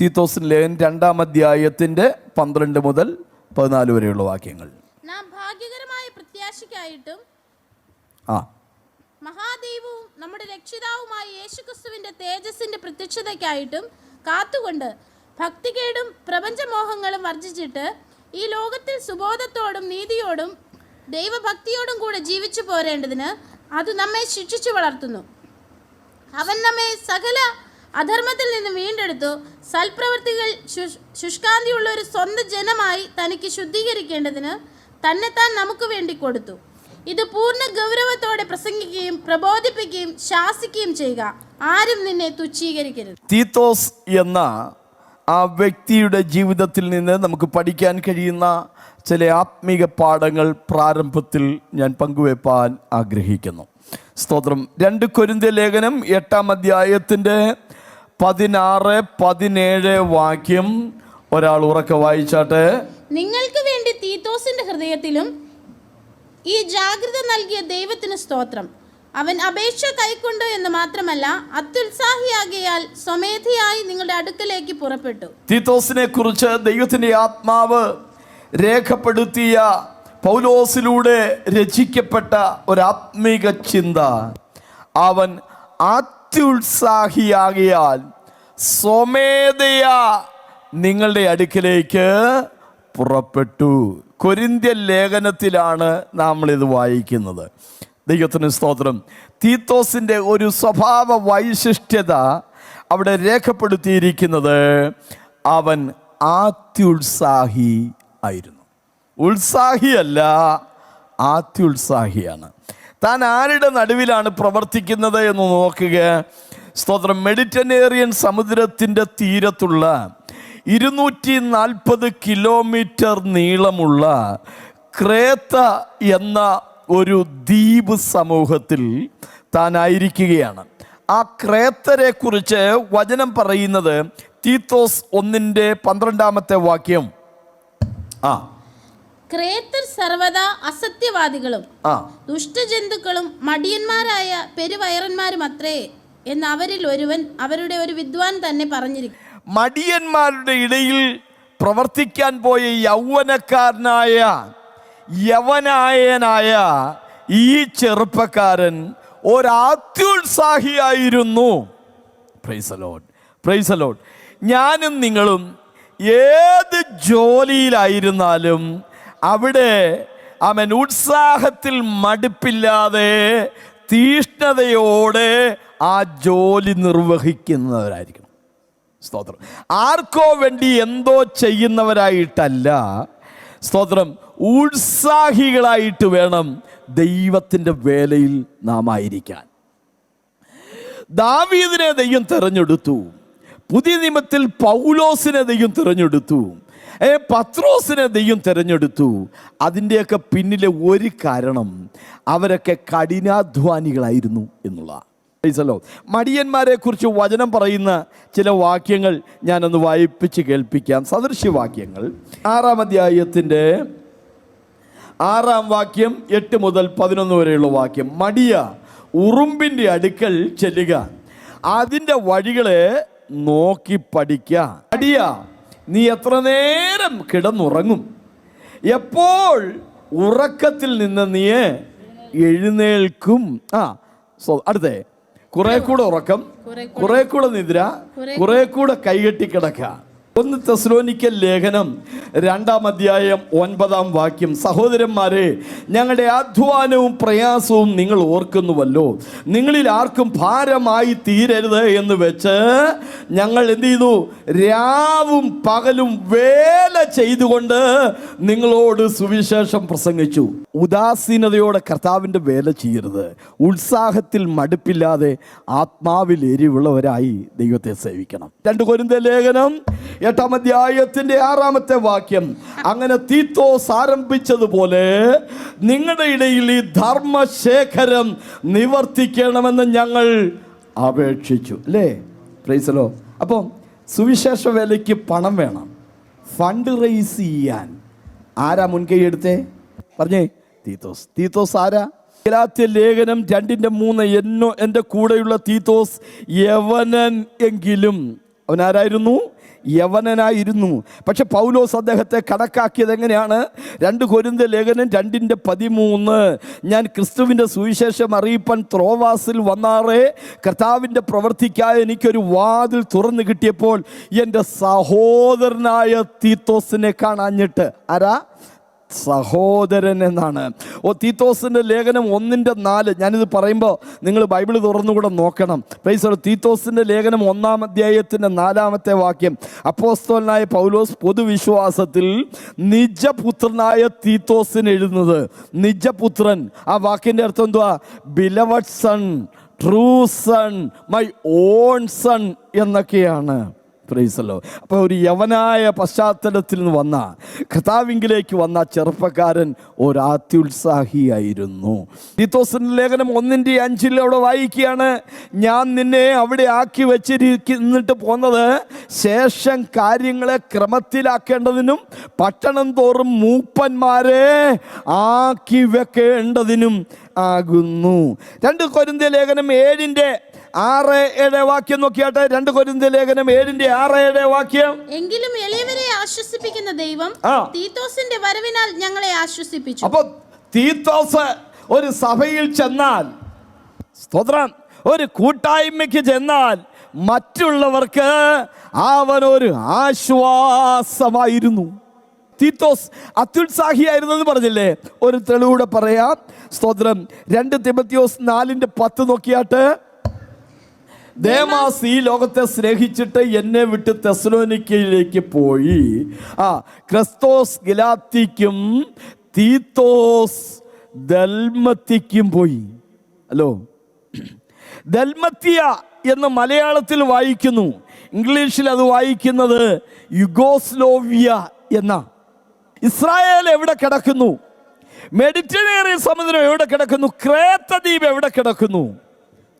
തീത്തോസിൻ lane രണ്ടാം അധ്യായത്തിന്റെ പന്ത്രണ്ട് മുതൽ പതിനാല് വരെയുള്ള വാക്യങ്ങൾ. നാം ഭാഗ്യകരമായ പ്രത്യാശയ്ക്കായിട്ടും ആ. മഹാദൈവവും നമ്മുടെ രക്ഷിതാവുമായ യേശുക്രിസ്തുവിന്റെ തേജസ്സിന്റെ പ്രത്യക്ഷതയ്ക്കായിട്ടും കാത്തുകൊണ്ട് ഭക്തികേടും പ്രപഞ്ചമോഹങ്ങളും വർജിച്ചിട്ട് ഈ ലോകത്തിൽ സുബോധത്തോടും നീതിയോടും ദൈവഭക്തിയോടും കൂടെ ജീവിച്ചു പോരേണ്ടതിന് അത് നമ്മെ ശിക്ഷിച്ചു വളർത്തുന്നു. അവൻ നമ്മെ സകല അധർമ്മത്തിൽ നിന്ന് വീണ്ടെടുത്തു. സൽപ്രവൃത്തികൾ ശുഷ്- ശുഷ്കാന്തിയുള്ള ഒരു സ്വന്തം ജനമായി തനിക്ക് ശുദ്ധീകരിക്കേണ്ടതിന് തന്നെത്താൻ നമുക്ക് വേണ്ടി കൊടുത്തു. ഇത് പൂർണ ഗൗരവത്തോടെ പ്രസംഗിക്കുകയും പ്രബോധിപ്പിക്കുകയും ശാസിക്കുകയും ചെയ്യുക. ആരും നിന്നെ തുച്ഛീകരിക്കരുത്. തീത്തോസ് എന്ന ആ വ്യക്തിയുടെ ജീവിതത്തിൽ നിന്ന് നമുക്ക് പഠിക്കാൻ കഴിയുന്ന ചില ആത്മീക പാഠങ്ങൾ പ്രാരംഭത്തിൽ ഞാൻ പങ്കുവെപ്പാൻ ആഗ്രഹിക്കുന്നു. സ്തോത്രം. രണ്ട് കൊരിന്ത്യ ലേഖനം എട്ടാം അധ്യായത്തിന്റെ പതിനാറ് പതിനേഴ് വാക്യം ഒരാൾ ഉറക്കെ വായിച്ചാട്ടെ. നിങ്ങൾക്ക് വേണ്ടി തീത്തോസിന്റെ ഹൃദയത്തിലും ഈ ജാഗ്രത നൽകിയ ദൈവത്തിന് സ്തോത്രം. അവൻ അപേക്ഷ കൈക്കൊണ്ടു എന്ന് മാത്രമല്ല അത്യുത്സാഹിയാകിയാൽ സ്വമേധയായി നിങ്ങളുടെ അടുക്കലേക്ക് പുറപ്പെട്ടു. തീത്തോസിനെ കുറിച്ച് ദൈവത്തിന്റെ ആത്മാവ് രേഖപ്പെടുത്തിയ പൗലോസിലൂടെ രചിക്കപ്പെട്ട ഒരു ആത്മീക ചിന്ത. അവൻ അത്യുത്സാഹിയാകിയാൽ സ്വമേധയാ നിങ്ങളുടെ അടുക്കിലേക്ക് പുറപ്പെട്ടു. കൊരിന്ത്യൻ ലേഖനത്തിലാണ് നമ്മൾ ഇത് വായിക്കുന്നത്. ദൈവത്തിന് സ്തോത്രം. തീത്തോസിന്റെ ഒരു സ്വഭാവ വൈശിഷ്ട്യത അവിടെ രേഖപ്പെടുത്തിയിരിക്കുന്നത് അവൻ ആത്യുത്സാഹി ആയിരുന്നു. ഉത്സാഹിയല്ല ആത്യുത്സാഹിയാണ്. താൻ ആരുടെ നടുവിലാണ് പ്രവർത്തിക്കുന്നത് എന്ന് നോക്കുക. സ്തോത്രം. മെഡിറ്റനേറിയൻ സമുദ്രത്തിന്റെ തീരത്തുള്ള ഇരുന്നൂറ്റി നാൽപ്പത് കിലോമീറ്റർ നീളമുള്ള ക്രേത്ത എന്ന ഒരു ദ്വീപ് സമൂഹത്തിൽ താനായിരിക്കുകയാണ് ആ ക്രേത്തരെ കുറിച്ച് വചനം പറയുന്നത് തീത്തോസ് ഒന്നിന്റെ പന്ത്രണ്ടാമത്തെ വാക്യം. ആ. ക്രേത്തർ സർവദാ അസത്യവാദികളും ദുഷ്ടജന്തുക്കളും മടിയന്മാരായ പെരുവയറന്മാരും അത്രേ എന്ന് അവരിൽ ഒരുവൻ അവരുടെ ഒരു വിദ്വാൻ തന്നെ പറഞ്ഞിരിക്കും. മടിയന്മാരുടെ ഇടയിൽ പ്രവർത്തിക്കാൻ പോയ യൗവനക്കാരനായ യവനായനായ ഈ ചെറുപ്പക്കാരൻ ഒരാത്യുത്സാഹിയായിരുന്നു. ഞാനും നിങ്ങളും ഏത് ജോലിയിലായിരുന്നാലും അവിടെ അവൻ ഉത്സാഹത്തിൽ മടുപ്പില്ലാതെ തീഷ്ണതയോടെ ആ ജോലി നിർവഹിക്കുന്നവരായിരിക്കണം. സ്തോത്രം. ആർക്കോ വേണ്ടി എന്തോ ചെയ്യുന്നവരായിട്ടല്ല. സ്തോത്രം. ഉത്സാഹികളായിട്ട് വേണം ദൈവത്തിന്റെ വേലയിൽ നാം ആയിരിക്കാൻ ദാവീദിനെ ദൈവം തിരഞ്ഞെടുത്തു. പുതിയ നിയമത്തിൽ പൗലോസിനെ ദൈവം തിരഞ്ഞെടുത്തു. ഏ പത്രോസിനെ ദൈവം തിരഞ്ഞെടുത്തു. അതിന്റെയൊക്കെ പിന്നിലെ ഒരു കാരണം അവരൊക്കെ കഠിനാധ്വാനികളായിരുന്നു എന്നുള്ള ോ. മടിയന്മാരെ കുറിച്ച് വചനം പറയുന്ന ചില വാക്യങ്ങൾ ഞാനൊന്ന് വായിപ്പിച്ച് കേൾപ്പിക്കാം. സദൃശ്യവാക്യങ്ങൾ ആറാം അധ്യായത്തിന്റെ ആറാം വാക്യം എട്ട് മുതൽ പതിനൊന്ന് വരെയുള്ള വാക്യം. മടിയ ഉറുമ്പിന്റെ അടുക്കൽ ചെല്ലുക. അതിന്റെ വഴികളെ നോക്കി പഠിക്കുക. മടിയ നീ എത്ര നേരം കിടന്നുറങ്ങും? എപ്പോൾ ഉറക്കത്തിൽ നിന്ന് നീ എഴുന്നേൽക്കും? ആ സോ അടുത്തേ. കുറെ കൂടെ ഉറക്കം കുറെ കൂടെ നിദ്ര കുറെ കൂടെ കൈകെട്ടി കിടക്ക. ഒന്ന് തെസ്ലോനിക്കൽ ലേഖനം രണ്ടാം അധ്യായം ഒൻപതാം വാക്യം. സഹോദരന്മാരെ ഞങ്ങളുടെ അധ്വാനവും പ്രയാസവും നിങ്ങൾ ഓർക്കുന്നുവല്ലോ. നിങ്ങളിൽ ആർക്കും ഭാരമായി തീരരുത് എന്ന് വെച്ച് ഞങ്ങൾ എന്ത് ചെയ്തു? രാവും പകലും വേല ചെയ്തുകൊണ്ട് നിങ്ങളോട് സുവിശേഷം പ്രസംഗിച്ചു. ഉദാസീനതയോടെ കർത്താവിന്റെ വേല ചെയ്യരുത്. ഉത്സാഹത്തിൽ മടുപ്പില്ലാതെ ആത്മാവിൽ എരിവുള്ളവരായി ദൈവത്തെ സേവിക്കണം. രണ്ട് കൊരിന്ത ലേഖനം എട്ടാം അധ്യായത്തിന്റെ ആറാമത്തെ വാക്യം. അങ്ങനെ തീത്തോസ് ആരംഭിച്ചതുപോലെ നിങ്ങളുടെ ഇടയിൽ ഈ ധർമ്മശേഖരം നിവർത്തിക്കണമെന്ന് ഞങ്ങൾ അപേക്ഷിച്ചു. അല്ലേ? പ്രൈസലോ അപ്പം സുവിശേഷ വേലയ്ക്ക് പണം വേണം. ഫണ്ട് റേസ് ചെയ്യാൻ. ആരാ മുൻകൈ എടുത്തേ? പറഞ്ഞേ തീത്തോസ്. തീത്തോസ് ആരാ? ഗലാത്യ ലേഖനം രണ്ടിന്റെ മൂന്ന് എന്നോ എന്റെ കൂടെയുള്ള തീത്തോസ് യവനൻ എങ്കിലും. അവൻ ആരായിരുന്നു യവനനായിരുന്നു. പക്ഷെ പൗലോസ് അദ്ദേഹത്തെ കണക്കാക്കിയത് എങ്ങനെയാണ്? രണ്ട് കൊരിന്ത ലേഖനം രണ്ടിന്റെ പതിമൂന്ന്. ഞാൻ ക്രിസ്തുവിന്റെ സുവിശേഷം അറിയിപ്പാൻ ത്രോവാസിൽ വന്നാറേ കർത്താവിന്റെ പ്രവർത്തിക്കായി എനിക്കൊരു വാതിൽ തുറന്നു കിട്ടിയപ്പോൾ എന്റെ സഹോദരനായ തീത്തോസിനെ കാണാഞ്ഞിട്ട്. ആരാ? സഹോദരൻ എന്നാണ്. ഓ തീത്തോസിന്റെ ലേഖനം ഒന്നിന്റെ നാല്. ഞാനിത് പറയുമ്പോൾ നിങ്ങൾ ബൈബിൾ തുറന്നുകൂടെ നോക്കണം. പ്രൈസ് തീത്തോസിന്റെ ലേഖനം ഒന്നാം അധ്യായത്തിന്റെ നാലാമത്തെ വാക്യം. അപ്പോസ്തോലനായ പൗലോസ് പൊതുവിശ്വാസത്തിൽ നിജപുത്രനായ തീത്തോസിന് എഴുതുന്നത്. നിജപുത്രൻ. ആ വാക്കിന്റെ അർത്ഥം എന്തുവാ? Beloved son true son my own son എന്നൊക്കെയാണ്. പ്രൈസല്ലോ. അപ്പോൾ ഒരു യവനായ പശ്ചാത്തലത്തിൽ നിന്ന് വന്ന കഥാവിങ്കിലേക്ക് വന്ന ചെറുപ്പക്കാരൻ ഒരാത്യുത്സാഹിയായിരുന്നു തീത്തോസിന്റെ ലേഖനം ഒന്നിന്റെ അഞ്ചിൽ അവിടെ വായിക്കുകയാണ് ഞാൻ നിന്നെ അവിടെ ആക്കി വെച്ചിരിക്കുന്നിട്ട് പോന്നത് ശേഷം കാര്യങ്ങളെ ക്രമത്തിലാക്കേണ്ടതിനും പട്ടണം തോറും മൂപ്പന്മാരെ ആക്കി വെക്കേണ്ടതിനും ആകുന്നു. രണ്ട് കൊരിന്ത ലേഖനം ഏഴിന്റെ ആറ് ഏഴ് വാക്യം നോക്കിയാട്ടെ. രണ്ട് കൊരിന്ത ലേഖനം ഏഴിന്റെ ആറ് ഏഴ് വാക്യം. എങ്കിലും എളിയവരെ ആശ്വസിപ്പിക്കുന്ന ദൈവം. തീത്തോസിന്റെ വരവിനാൽ ഞങ്ങളെ ആശ്വസിപ്പിച്ചു. അപ്പൊ തീത്തോസ് ഒരു സഭയിൽ ചെന്നാൽ സ്തോത്രം ഒരു കൂട്ടായ്മയ്ക്ക് ചെന്നാൽ മറ്റുള്ളവർക്ക് അവൻ ഒരു ആശ്വാസമായിരുന്നു. തീത്തോസ് അത്യുത്സാഹിയായിരുന്നെന്ന് പറഞ്ഞില്ലേ? ഒരു തെളിവൂടെ പറയാം. സ്തോത്രം രണ്ട് തിമത്തിയോസ് നാലിന്റെ പത്ത് നോക്കിയാട്ട്. ദേമാസ് ഈ ലോകത്തെ സ്നേഹിച്ചിട്ട് എന്നെ വിട്ട് തെസ്ലോനിക്കയിലേക്ക് പോയി. ആ ക്രിസ്തോസ് ഗിലാത്തിക്കും തീത്തോസ് ദൽമത്തിക്കും പോയി. ഹലോ. ദൽമത്തിയ എന്ന് മലയാളത്തിൽ വായിക്കുന്നു. ഇംഗ്ലീഷിൽ അത് വായിക്കുന്നത് യുഗോസ്ലോവിയ എന്ന. ഇസ്രായേൽ എവിടെ കിടക്കുന്നു? മെഡിറ്ററേനിയൻ സമുദ്രം എവിടെ കിടക്കുന്നു? ക്രേത്ത ദ്വീപ് എവിടെ കിടക്കുന്നു?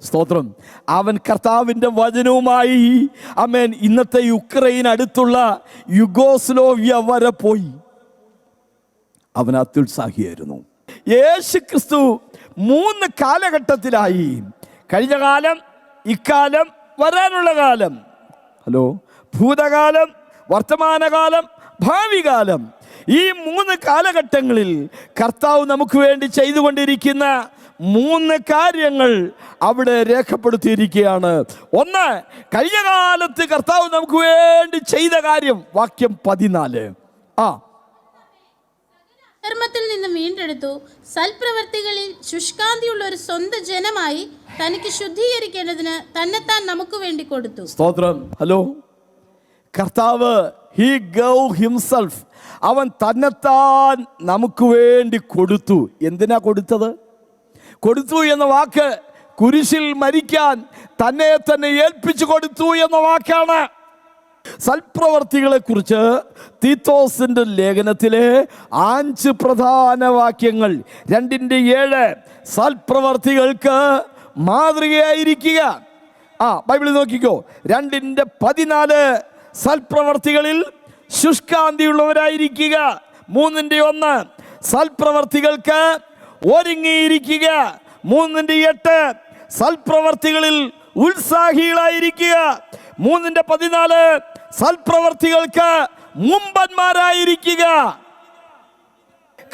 സ്തോത്രം. അവൻ കർത്താവിന്റെ വചനവുമായി അമേൻ ഇന്നത്തെ യുക്രൈൻ അടുത്തുള്ള യുഗോസ്ലോവ്യ വരെ പോയി. അവൻ അത്യുത്സാഹിയായിരുന്നു. യേശു ക്രിസ്തു മൂന്ന് കാലഘട്ടത്തിലായി. കഴിഞ്ഞ കാലം ഇക്കാലം വരാനുള്ള കാലം. ഹലോ ഭൂതകാലം വർത്തമാനകാലം ഭാവി കാലം ഈ മൂന്ന് കാലഘട്ടങ്ങളിൽ കർത്താവ് നമുക്ക് വേണ്ടി ചെയ്തുകൊണ്ടിരിക്കുന്ന മൂന്ന് കാര്യങ്ങൾ അവിടെ രേഖപ്പെടുത്തിയിരിക്കുകയാണ്. ഒന്ന് കഴിഞ്ഞ കാലത്ത് കർത്താവ് നമുക്ക് വേണ്ടി ചെയ്ത കാര്യം വാക്യം പതിനാല്. ആ. ധർമ്മത്തിൽ നിന്ന് വീണ്ടെടുത്തു. സൽപ്രവർത്തികളിൽ ശുഷ്കാന്തിയുള്ള ഒരു സ്വന്തം ജനമായി തനിക്ക് ശുദ്ധീകരിക്കേണ്ടതിന് തന്നെത്താൻ നമുക്ക് വേണ്ടി കൊടുത്തു. സ്തോത്രം. ഹലോ. കർത്താവ് ഹി ഗവ് ഹിംസെൽഫ് അവൻ തന്നെത്താൻ നമുക്ക് വേണ്ടി കൊടുത്തു. എന്തിനാ കൊടുത്തത്? കൊടുത്തു എന്ന വാക്ക് കുരിശിൽ മരിക്കാൻ തന്നെ തന്നെ ഏൽപ്പിച്ചു കൊടുത്തു എന്ന വാക്കാണ്. സൽപ്രവർത്തികളെ കുറിച്ച് തീത്തോസിന്റെ ലേഖനത്തിലെ അഞ്ച് പ്രധാന വാക്യങ്ങൾ രണ്ടിന്റെ ഏഴ് സൽപ്രവർത്തികൾക്ക് മാതൃകയായിരിക്കുക. ആ ബൈബിളിൽ നോക്കിക്കോ. രണ്ടിന്റെ പതിനാല് സൽപ്രവർത്തികളിൽ ശുഷ്കാന്തിയുള്ളവരായിരിക്കുക. മൂന്നിന്റെ ഒന്ന് സൽപ്രവർത്തികൾക്ക് ഒരുങ്ങിയിരിക്കുക. മൂന്നിന്റെ എട്ട് സൽപ്രവർത്തികളിൽ ഉത്സാഹികളായിരിക്കുക. മൂന്നിന്റെ പതിനാല് സൽപ്രവർത്തികൾക്ക് മുമ്പന്മാരായിരിക്കുക.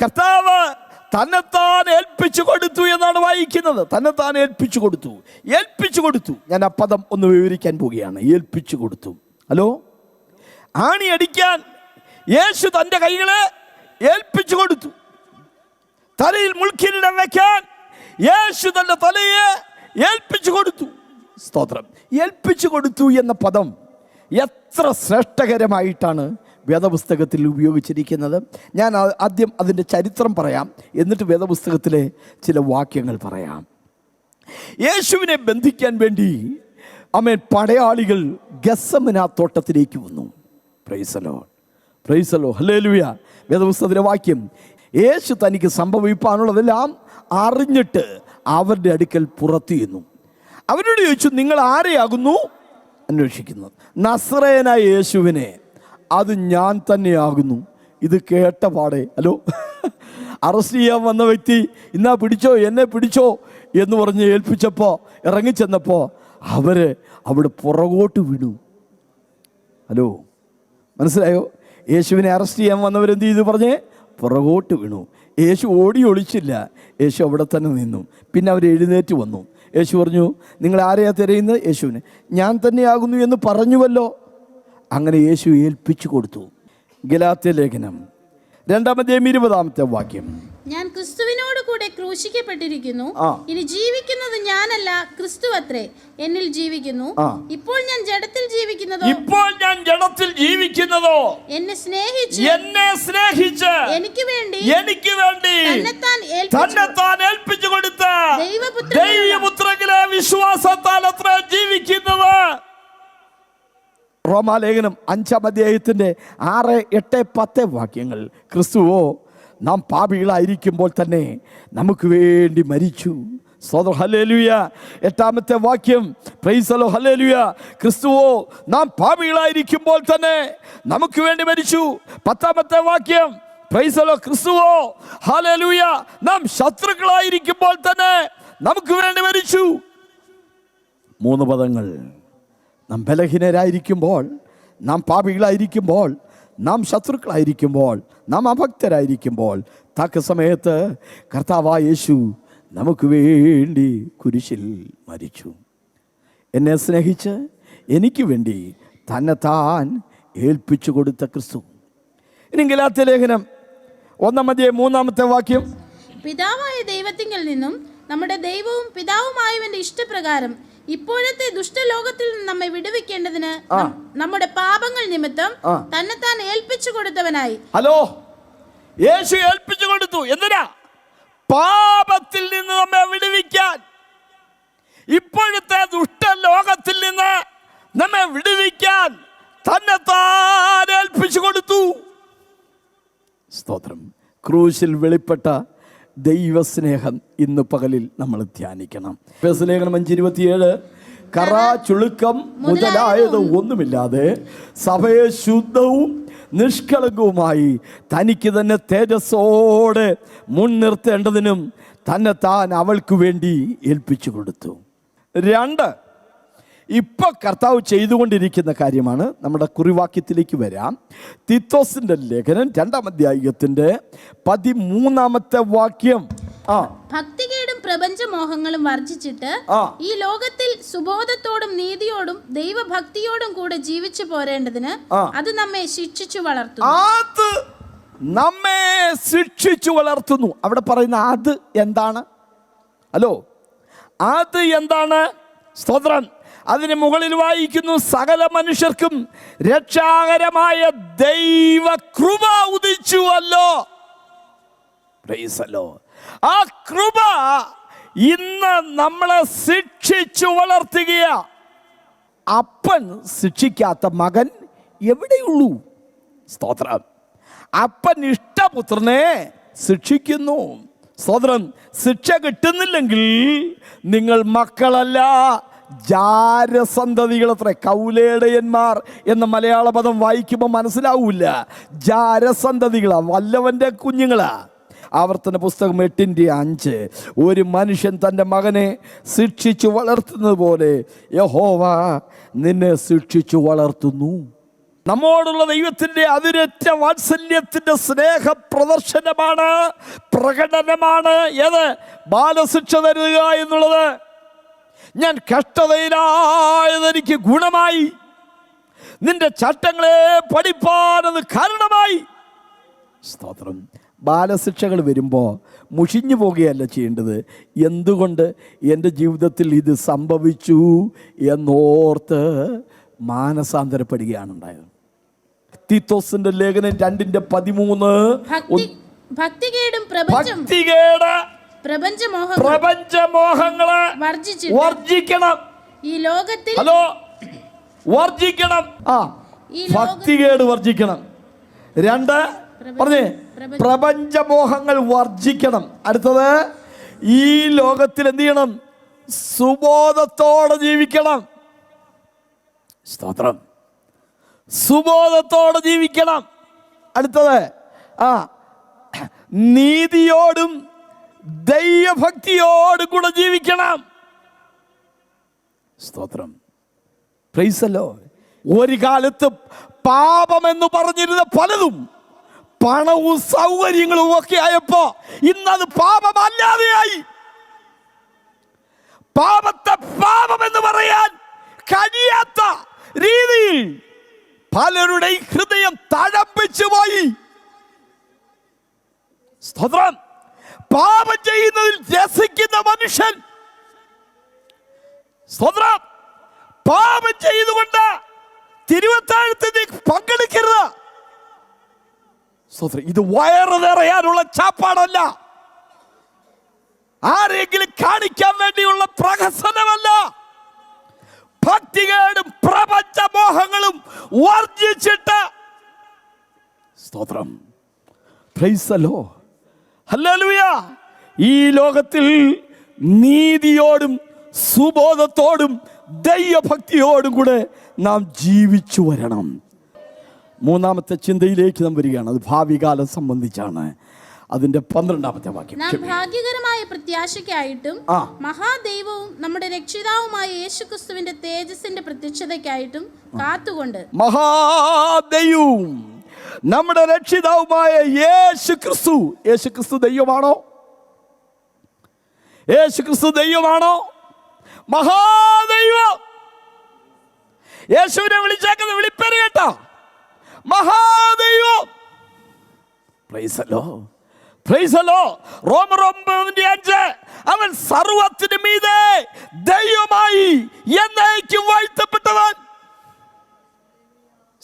കർത്താവ് തന്നെത്താൻ ഏൽപ്പിച്ചു കൊടുത്തു എന്നാണ് വായിക്കുന്നത്. തന്നെത്താൻ ഏൽപ്പിച്ചു കൊടുത്തു. ഏൽപ്പിച്ചു കൊടുത്തു. ഞാൻ ആ പദം ഒന്ന് വിവരിക്കാൻ പോവുകയാണ്. ഏൽപ്പിച്ചു കൊടുത്തു. ഹലോ? ആണി അടിക്കാൻ യേശു തന്റെ കൈകളെ ഏൽപ്പിച്ചു കൊടുത്തു. തലയിൽ മുൾക്കിരീടം വെക്കാൻ യേശു തന്റെ തലയെ ഏൽപ്പിച്ചു കൊടുത്തു. സ്തോത്രം. ഏൽപ്പിച്ചു കൊടുത്തു എന്ന പദം എത്ര ശ്രേഷ്ഠകരമായിട്ടാണ് വേദപുസ്തകത്തിൽ ഉപയോഗിച്ചിരിക്കുന്നത്. ഞാൻ ആദ്യം അതിന്റെ ചരിത്രം പറയാം. എന്നിട്ട് വേദപുസ്തകത്തിലെ ചില വാക്യങ്ങൾ പറയാം. യേശുവിനെ ബന്ധിക്കാൻ വേണ്ടി അമേൻ പടയാളികൾ ഗസമന തോട്ടത്തിലേക്ക് വന്നു. പ്രൈസലോ പ്രൈസലോ ഹലേലുയ വേദപുസ്തകത്തിലെ വാക്യം യേശു തനിക്ക് സംഭവിപ്പാനുള്ളതെല്ലാം അറിഞ്ഞിട്ട് അവരുടെ അടുക്കൽ പുറത്തു അവരോട് ചോദിച്ചു നിങ്ങൾ ആരെയാകുന്നു? അന്വേഷിക്കുന്നത് നസ്രയനായ യേശുവിനെ. അത് ഞാൻ തന്നെയാകുന്നു. ഇത് കേട്ട പാടെ ഹലോ അറസ്റ്റ് ചെയ്യാൻ വന്ന വ്യക്തി ഇന്നാ പിടിച്ചോ എന്നെ പിടിച്ചോ? എന്ന് പറഞ്ഞ് ഏൽപ്പിച്ചപ്പോൾ ഇറങ്ങിച്ചെന്നപ്പോൾ അവർ അവിടെ പുറകോട്ട് വീണു. ഹലോ മനസ്സിലായോ? യേശുവിനെ അറസ്റ്റ് ചെയ്യാൻ വന്നവരെന്ത് ചെയ്തു പറഞ്ഞേ? പുറകോട്ട് വീണു. യേശു ഓടി ഒളിച്ചില്ല. യേശു അവിടെ തന്നെ നിന്നു. പിന്നെ അവർ എഴുന്നേറ്റ് വന്നു. യേശു പറഞ്ഞു നിങ്ങൾ ആരെയാ തിരയുന്നത്? യേശുവിന് ഞാൻ തന്നെയാകുന്നു എന്ന് പറഞ്ഞുവല്ലോ. അങ്ങനെ യേശു ഏൽപ്പിച്ചു കൊടുത്തു. ഗലാത്യ ലേഖനം. രണ്ടാമത്തെയും ഇരുപതാമത്തെ വാക്യം. ഞാൻ ക്രിസ്തുവിനോട് കൂടെ ക്രൂശിക്കപ്പെട്ടിരിക്കുന്നു. ഇനി ജീവിക്കുന്നത് ഞാനല്ല ക്രിസ്തു അത്രേ. എന്നിൽ ജീവിക്കുന്നു. ഇപ്പോൾ ഞാൻ ജഡത്തിൽ ജീവിക്കുന്നതോ? ഇപ്പോൾ ഞാൻ ജഡത്തിൽ ജീവിക്കുന്നതോ? എന്നെ സ്നേഹിച്ച്. എന്നെ സ്നേഹിച്ച്. എനിക്ക് വേണ്ടി. എനിക്ക് വേണ്ടി. തന്നെത്താൻ ഏൽപ്പിച്ചു. കൊടുത്ത ദൈവപുത്രങ്ങളെ വിശ്വാസത്താൽ അത്ര ജീവിക്കുന്നത് റോമാലേഖനം അഞ്ചാം അധ്യായത്തിന്റെ ആറ് എട്ട് പത്ത് വാക്യങ്ങൾ. ക്രിസ്തുവോ നാം പാപികളായിരിക്കുമ്പോൾ തന്നെ നമുക്ക് വേണ്ടി മരിച്ചു. സോദർ ഹലേലുയ എട്ടാമത്തെ വാക്യം പ്രൈസലോ ഹലേലുയ ക്രിസ്തുവോ നാം പാപികളായിരിക്കുമ്പോൾ തന്നെ നമുക്ക് വേണ്ടി മരിച്ചു. പത്താമത്തെ വാക്യം പ്രൈസലോ ക്രിസ്തുവോ. ഹലേലുയ നാം ശത്രുക്കളായിരിക്കുമ്പോൾ തന്നെ നമുക്ക് വേണ്ടി മരിച്ചു. മൂന്ന് പദങ്ങൾ നാം ബലഹീനരായിരിക്കുമ്പോൾ നാം പാപികളായിരിക്കുമ്പോൾ നാം ശത്രുക്കളായിരിക്കുമ്പോൾ നാം അഭക്തരായിരിക്കുമ്പോൾ തക്ക സമയത്ത് കർത്താവായ യേശു നമുക്ക് വേണ്ടി കുരിശിൽ മരിച്ചു. എന്നെ സ്നേഹിച്ച് എനിക്ക് വേണ്ടി തന്നെ താൻ ഏൽപ്പിച്ചു കൊടുത്ത ക്രിസ്തു. ഇനി ലേഖനം ഒന്നാം അധ്യായം മൂന്നാമത്തെ വാക്യം. പിതാവായ ദൈവത്തിങ്കിൽ നിന്നും നമ്മുടെ ദൈവവും പിതാവുമായവന്റെ ഇഷ്ടപ്രകാരം ഇപ്പോഴത്തെ ദുഷ്ടലോകത്തിൽ നിന്ന് നമ്മെ വിടുവിക്കേണ്ടതിന് നമ്മുടെ പാപങ്ങൾ നിമിത്തം. തന്നെത്താൻ ഏൽപ്പിച്ചു കൊടുത്തവനായി. ഹലോ യേശു ഏൽപ്പിച്ചു കൊടുത്തു. എന്തിനാ? പാപത്തിൽ നിന്ന് നമ്മെ വിടുവിക്കാൻ. ഇപ്പോഴത്തെ ദുഷ്ടലോകത്തിൽ നിന്ന് നമ്മെ വിടുവിക്കാൻ തന്നെത്താൻ താൻ ഏൽപ്പിച്ചു കൊടുത്തു. സ്തോത്രം. ക്രൂശിൽ വെളിപ്പെട്ട ദൈവസ്നേഹം ഇന്ന് പകലിൽ നമ്മൾ ധ്യാനിക്കണം. ലേഖനം അഞ്ചിരുപത്തിയേഴ് കറ ചുളുക്കം മുതലായത് ഒന്നുമില്ലാതെ സഭയെ ശുദ്ധവും നിഷ്കളങ്കവുമായി തനിക്ക് തന്നെ തേജസ്സോടെ മുൻനിർത്തേണ്ടതിനും തന്നെ താൻ അവൾക്ക് വേണ്ടി ഏൽപ്പിച്ചു കൊടുത്തു. രണ്ട് ഇപ്പൊ കർത്താവ് ചെയ്തുകൊണ്ടിരിക്കുന്ന കാര്യമാണ് നമ്മുടെ കുറിവാക്യത്തിലേക്ക് വരാം. തിത്തോസിന്റെ ലേഖനം രണ്ടാം അധ്യായത്തിന്റെ പതിമൂന്നാമത്തെ വാക്യം. ആ. ഭക്തികേടും പ്രപഞ്ചമോഹങ്ങളും വർജിച്ചിട്ട് ഈ ലോകത്തിൽ സുബോധത്തോടും നീതിയോടും ദൈവഭക്തിയോടും കൂടെ ജീവിച്ചു പോരേണ്ടതിന് അത് നമ്മെ ശിക്ഷിച്ചു വളർത്തും അത് നമ്മെ ശിക്ഷിച്ചു വളർത്തുന്നു. അവിടെ പറയുന്ന അത് എന്താണ്? ഹലോ. അത് എന്താണ്? സ്തോത്രം. അതിന് മുകളിൽ വായിക്കുന്നു സകല മനുഷ്യർക്കും രക്ഷാകരമായ ദൈവകൃപ ഉദിച്ചുവല്ലോ. ആ കൃപ ഇന്ന് നമ്മളെ ശിക്ഷിച്ചു വളർത്തുകയാ. അപ്പൻ ശിക്ഷിക്കാത്ത മകൻ എവിടെയുള്ളൂ? സ്തോത്രം. അപ്പൻ ഇഷ്ടപുത്രനെ ശിക്ഷിക്കുന്നു. സ്തോത്രം. ശിക്ഷ കിട്ടുന്നില്ലെങ്കിൽ നിങ്ങൾ മക്കളല്ല. ജാരസന്തതികളത്ര കൗലേടയന്മാർ എന്ന മലയാള പദം വായിക്കുമ്പോൾ മനസ്സിലാവൂല ജാരസന്തതികളാ വല്ലവന്റെ കുഞ്ഞുങ്ങളാ. ആവർത്തന പുസ്തകം എട്ടിന്റെ അഞ്ച്. ഒരു മനുഷ്യൻ തന്റെ മകനെ ശിക്ഷിച്ചു വളർത്തുന്നത് പോലെ യഹോവ നിന്നെ ശിക്ഷിച്ചു വളർത്തുന്നു. നമ്മോടുള്ള ദൈവത്തിന്റെ അതിരറ്റ വാത്സല്യത്തിന്റെ സ്നേഹ പ്രദർശനമാണ് പ്രകടനമാണ്. ഏത്? ബാലശിക്ഷ തരുക എന്നുള്ളത് ഞാൻ കഷ്ടതയിലായതെനിക്ക് ഗുണമായി. നിന്റെ ചട്ടങ്ങളെ പഠിപ്പാനത് കാരണമായി. സ്തോത്രം. ബാലശിക്ഷകൾ വരുമ്പോൾ മുഷിഞ്ഞു പോകുകയല്ല ചെയ്യേണ്ടത്. എന്തുകൊണ്ട് എന്റെ ജീവിതത്തിൽ ഇത് സംഭവിച്ചു എന്നോർത്ത് മാനസാന്തരപ്പെടുകയാണ് ഉണ്ടായത് തിത്തോസിന്റെ ലേഖനം രണ്ടിന്റെ പതിമൂന്ന് ഭക്തി ഭക്തികേടും പ്രപഞ്ചമോഹങ്ങളെ വർജിക്കണം. ഈ ലോകത്തിൽ ഹലോ വർജിക്കണം. ആ ഭക്തികേട് വർജിക്കണം. രണ്ട് പറഞ്ഞേ പ്രപഞ്ചമോഹങ്ങൾ വർജിക്കണം. അടുത്തത് ഈ ലോകത്തിൽ എന്ത് ചെയ്യണം? സുബോധത്തോടെ ജീവിക്കണം. സ്തോത്രം. സുബോധത്തോടെ ജീവിക്കണം. അടുത്തത് ആ നീതിയോടും ദൈവഭക്തിയോടും കൂടെ ജീവിക്കണം. സ്തോത്രം. പ്രൈസല്ലോ ഒരു കാലത്ത് പാപമെന്ന് പറഞ്ഞിരുന്ന പലതും പണവും സൗകര്യങ്ങളും ഒക്കെ ആയപ്പോ ഇന്നത് പാപമല്ലാതെയായി. പാപത്തെ പാപമെന്ന് പറയാൻ കഴിയാത്ത രീതിയിൽ പലരുടെ ഹൃദയം തഴപ്പിച്ചു പോയി. സ്തോത്രം. പാപം ചെയ്യുന്നതിൽ രസിക്കുന്ന മനുഷ്യൻ. സ്വന്തം പാപം ചെയ്തുകൊണ്ട് തിരുവത്താഴത്ത് നീ പങ്കെടുക്കരുത് ഇത് വയറ് നിറയാനുള്ള ചാപ്പാടല്ല. ആരെങ്കിലും കാണിക്കാൻ വേണ്ടിയുള്ള പ്രഹസനമല്ല. ഭക്തികേടും പ്രപഞ്ചമോഹങ്ങളും വർജിച്ചിട്ട്. സ്തോത്രം പ്രൈസലോ ഹല്ലേലൂയ. ഈ ലോകത്തിൽ നീതിയോടും സുബോധത്തോടും ദൈവഭക്തിയോടും കൂടെ നാം ജീവിച്ചു വരണം. മൂന്നാമത്തെ ചിന്തയിലേക്ക് നാം വരികയാണ്. അത് ഭാവി കാലം സംബന്ധിച്ചാണ്. അതിന്റെ പന്ത്രണ്ടാമത്തെ വാക്യം. നാം ഭാഗ്യകരമായ പ്രത്യാശയ്ക്കായിട്ടും മഹാദൈവവും നമ്മുടെ രക്ഷിതാവുമായ യേശുക്രിസ്തുവിന്റെ തേജസിന്റെ പ്രത്യക്ഷതയ്ക്കായിട്ടും കാത്തുകൊണ്ട് മഹാദൈവവും നമ്മുടെ രക്ഷിതാവുമായ യേശു ക്രിസ്തു. യേശു ക്രിസ്തു ദൈവമാണോ? യേശു ക്രിസ്തു ദൈവമാണോ? മഹാദൈവം. യേശുവിനെ വിളിച്ചേക്കുന്ന വിളിപ്പേര് കേട്ടോ. മഹാദൈവം. പ്രൈസലോ പ്രൈസലോ റോമർ ഒമ്പതിന്റെ അഞ്ച്. അവൻ സർവത്തിന് മീതെ ദൈവമായി എന്നേക്കും വാഴ്ത്തപ്പെട്ടവൻ.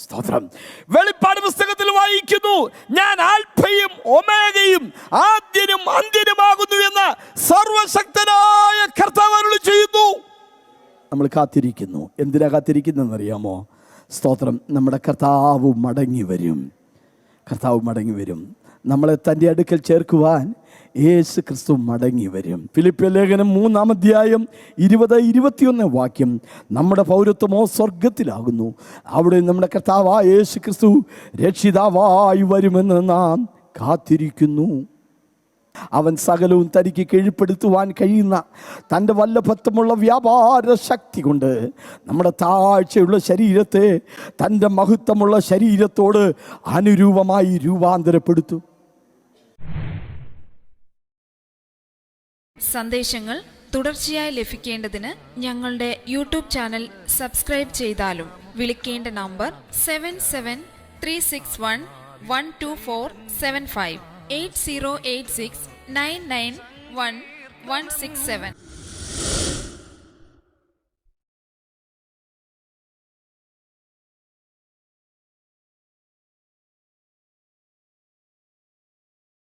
സ്തോത്രം. വെളിപ്പാട് പുസ്തകത്തിൽ വായിക്കുന്നു ഞാൻ ആൽഫയും ഒമേഗയും ആദ്യനും അന്ത്യനുമാകുന്നു എന്ന് സർവശക്തനായ കർത്താവ് ചെയ്യുന്നു. നമ്മൾ കാത്തിരിക്കുന്നു. എന്തിനാ കാത്തിരിക്കുന്നതെന്നറിയാമോ? സ്തോത്രം നമ്മുടെ കർത്താവ് മടങ്ങി വരും. കർത്താവ് മടങ്ങി വരും. നമ്മളെ തന്റെ അടുക്കൽ ചേർക്കുവാൻ യേശു ക്രിസ്തു മടങ്ങി വരും. ഫിലിപ്പിയ ലേഖനം മൂന്നാം അധ്യായം ഇരുപത് ഇരുപത്തിയൊന്ന് വാക്യം. നമ്മുടെ പൗരത്വമോ സ്വർഗത്തിലാകുന്നു അവിടെ നമ്മുടെ കർത്താവായ യേശു ക്രിസ്തു രക്ഷിതാവായി വരുമെന്ന് നാം കാത്തിരിക്കുന്നു. അവൻ സകലവും തനിക്ക് കീഴ്പ്പെടുത്തുവാൻ കഴിയുന്ന തന്റെ വല്ലഭത്വമുള്ള വ്യാപാര ശക്തി കൊണ്ട് നമ്മുടെ താഴ്ചയുള്ള ശരീരത്തെ തന്റെ മഹത്വമുള്ള ശരീരത്തോട് അനുരൂപമായി രൂപാന്തരപ്പെടുത്തും. സന്ദേശങ്ങൾ തുടർച്ചയായി ലഭിക്കേണ്ടതിന് ഞങ്ങളുടെ യൂട്യൂബ് ചാനൽ സബ്സ്ക്രൈബ് ചെയ്താലും വിളിക്കേണ്ട number seven seven three six one one two four seven five eight zero eight six nine nine one one six seven.